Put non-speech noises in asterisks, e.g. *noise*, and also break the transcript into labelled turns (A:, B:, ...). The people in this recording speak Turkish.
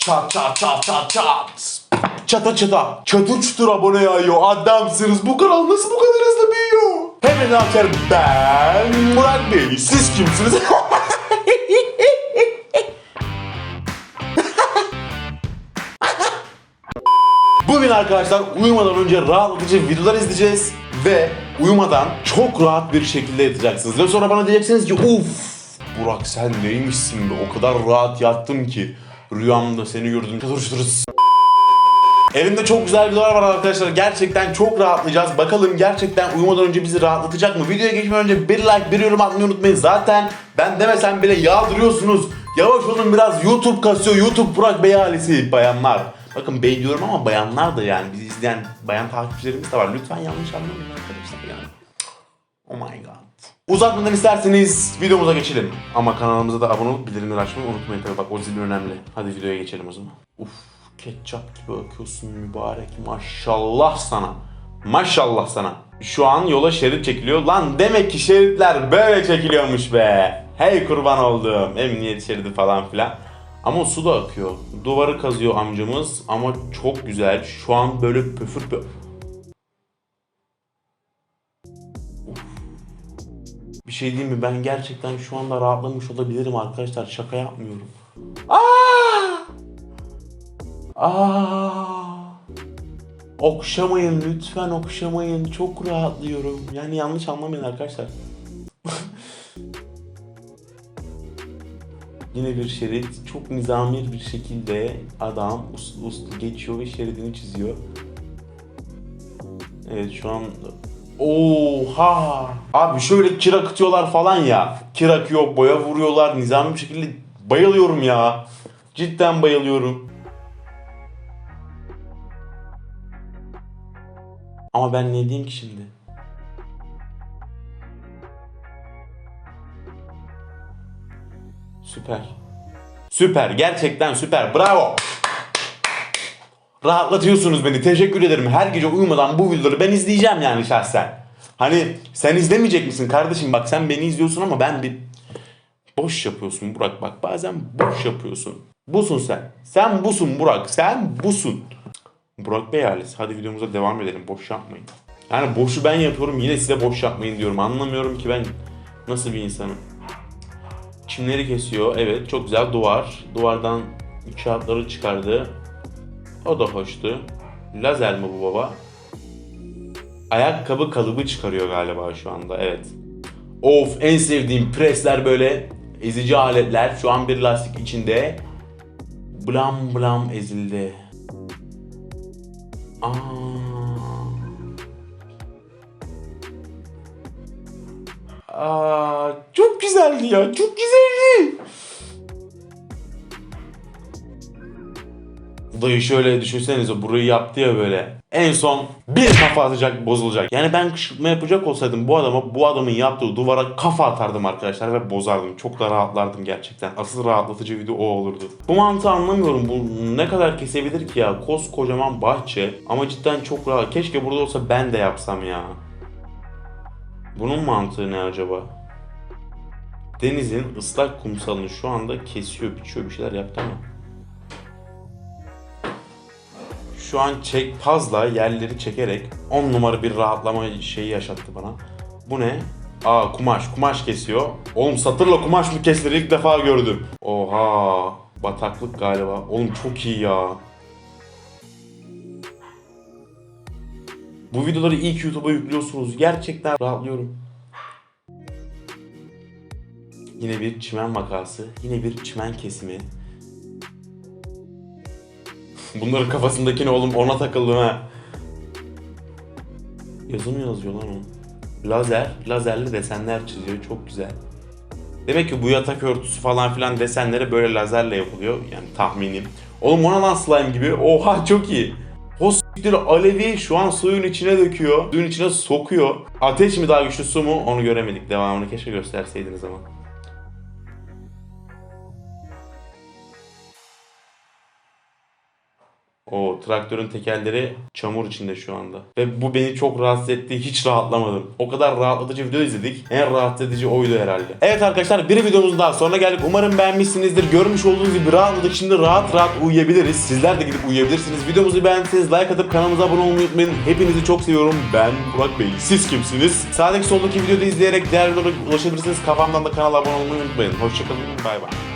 A: Çat çat çat çat çat. Çata çata. Çatır çutur abone yağıyor. Adamsınız. Bu kanal nasıl bu kadar hızlı büyüyor? Hemen açar ben Murat Bey. Siz kimsiniz? *laughs* Bugün arkadaşlar uyumadan önce rahatlatıcı videolar izleyeceğiz ve uyumadan çok rahat bir şekilde yatacaksınız. Ve sonra bana diyeceksiniz ki uff Burak sen neymişsin be o kadar rahat yattım ki rüyamda seni gördüm. Çatır Elimde çok güzel videolar var arkadaşlar. Gerçekten çok rahatlayacağız. Bakalım gerçekten uyumadan önce bizi rahatlatacak mı? Videoya geçmeden önce bir like, bir yorum atmayı unutmayın. Zaten ben demesem bile yağdırıyorsunuz. Yavaş olun biraz YouTube kasıyor. YouTube Burak Bey ailesi bayanlar. Bakın bey diyorum ama bayanlar da yani bizi izleyen bayan takipçilerimiz de var. Lütfen yanlış anlamayın arkadaşlar yani. Oh my god. Uzatmadan isterseniz videomuza geçelim. Ama kanalımıza da abone olup bildirimleri açmayı unutmayın tabii bak o zil önemli. Hadi videoya geçelim o zaman. Uf ketçap gibi akıyorsun mübarek maşallah sana. Maşallah sana. Şu an yola şerit çekiliyor. Lan demek ki şeritler böyle çekiliyormuş be. Hey kurban oldum. Emniyet şeridi falan filan. Ama su da akıyor. Duvarı kazıyor amcamız ama çok güzel. Şu an böyle pöfür pöfür. Şey diyeyim mi? Ben gerçekten şu anda rahatlamış olabilirim arkadaşlar. Şaka yapmıyorum. Aa! Aa! Okşamayın lütfen okşamayın. Çok rahatlıyorum. Yani yanlış anlamayın arkadaşlar. *laughs* Yine bir şerit. Çok nizami bir şekilde adam uslu uslu geçiyor ve şeridini çiziyor. Evet şu an Oha! Abi şöyle kir akıtıyorlar falan ya. Kir akıyor, boya vuruyorlar nizami bir şekilde bayılıyorum ya. Cidden bayılıyorum. Ama ben ne diyeyim ki şimdi? Süper. Süper. Gerçekten süper. Bravo. Rahatlatıyorsunuz beni. Teşekkür ederim. Her gece uyumadan bu videoları ben izleyeceğim yani şahsen. Hani sen izlemeyecek misin kardeşim? Bak sen beni izliyorsun ama ben bir boş yapıyorsun Burak. Bak bazen boş yapıyorsun. Busun sen. Sen busun Burak. Sen busun. Burak Bey ailesi. Hadi videomuza devam edelim. Boş yapmayın. Yani boşu ben yapıyorum. Yine size boş yapmayın diyorum. Anlamıyorum ki ben nasıl bir insanım. Çimleri kesiyor. Evet çok güzel duvar. Duvardan kağıtları çıkardı. O da hoştu. Lazer mi bu baba? Ayakkabı kalıbı çıkarıyor galiba şu anda. Evet. Of en sevdiğim presler böyle ezici aletler. Şu an bir lastik içinde. Blam blam ezildi. Aa. Aa, çok güzeldi ya. Çok güzeldi. Dayı şöyle düşünsenize burayı yaptı ya böyle. En son bir kafa atacak bozulacak. Yani ben kışkırtma yapacak olsaydım bu adama bu adamın yaptığı duvara kafa atardım arkadaşlar ve bozardım. Çok da rahatlardım gerçekten. Asıl rahatlatıcı video o olurdu. Bu mantığı anlamıyorum. Bu ne kadar kesebilir ki ya? Koskocaman bahçe ama cidden çok rahat. Keşke burada olsa ben de yapsam ya. Bunun mantığı ne acaba? Denizin ıslak kumsalını şu anda kesiyor, biçiyor bir şeyler yaptı ama. Şu an çek pazla yerleri çekerek 10 numara bir rahatlama şeyi yaşattı bana. Bu ne? Aa kumaş, kumaş kesiyor. Oğlum satırla kumaş mı kesilir ilk defa gördüm. Oha, bataklık galiba. Oğlum çok iyi ya. Bu videoları ilk YouTube'a yüklüyorsunuz. Gerçekten rahatlıyorum. Yine bir çimen vakası, yine bir çimen kesimi. Bunların kafasındakini oğlum ona takıldım ha. Yazı mı yazıyor lan o? Lazer, lazerli desenler çiziyor. Çok güzel. Demek ki bu yatak örtüsü falan filan desenleri böyle lazerle yapılıyor. Yani tahminim. Oğlum ona lan slime gibi. Oha çok iyi. O s**tir alevi şu an suyun içine döküyor. Suyun içine sokuyor. Ateş mi daha güçlü su mu onu göremedik. Devamını keşke gösterseydiniz ama. O traktörün tekerleri çamur içinde şu anda. Ve bu beni çok rahatsız etti. Hiç rahatlamadım. O kadar rahatlatıcı video izledik. En rahatsız edici oydu herhalde. Evet arkadaşlar bir videomuzun daha sonuna geldik. Umarım beğenmişsinizdir. Görmüş olduğunuz gibi rahatladık. Şimdi rahat rahat uyuyabiliriz. Sizler de gidip uyuyabilirsiniz. Videomuzu beğendiyseniz like atıp kanalımıza abone olmayı unutmayın. Hepinizi çok seviyorum. Ben Burak Bey. Siz kimsiniz? Sağdaki soldaki videoda izleyerek değerli olarak ulaşabilirsiniz. Kafamdan da kanala abone olmayı unutmayın. Hoşçakalın. Bay bay.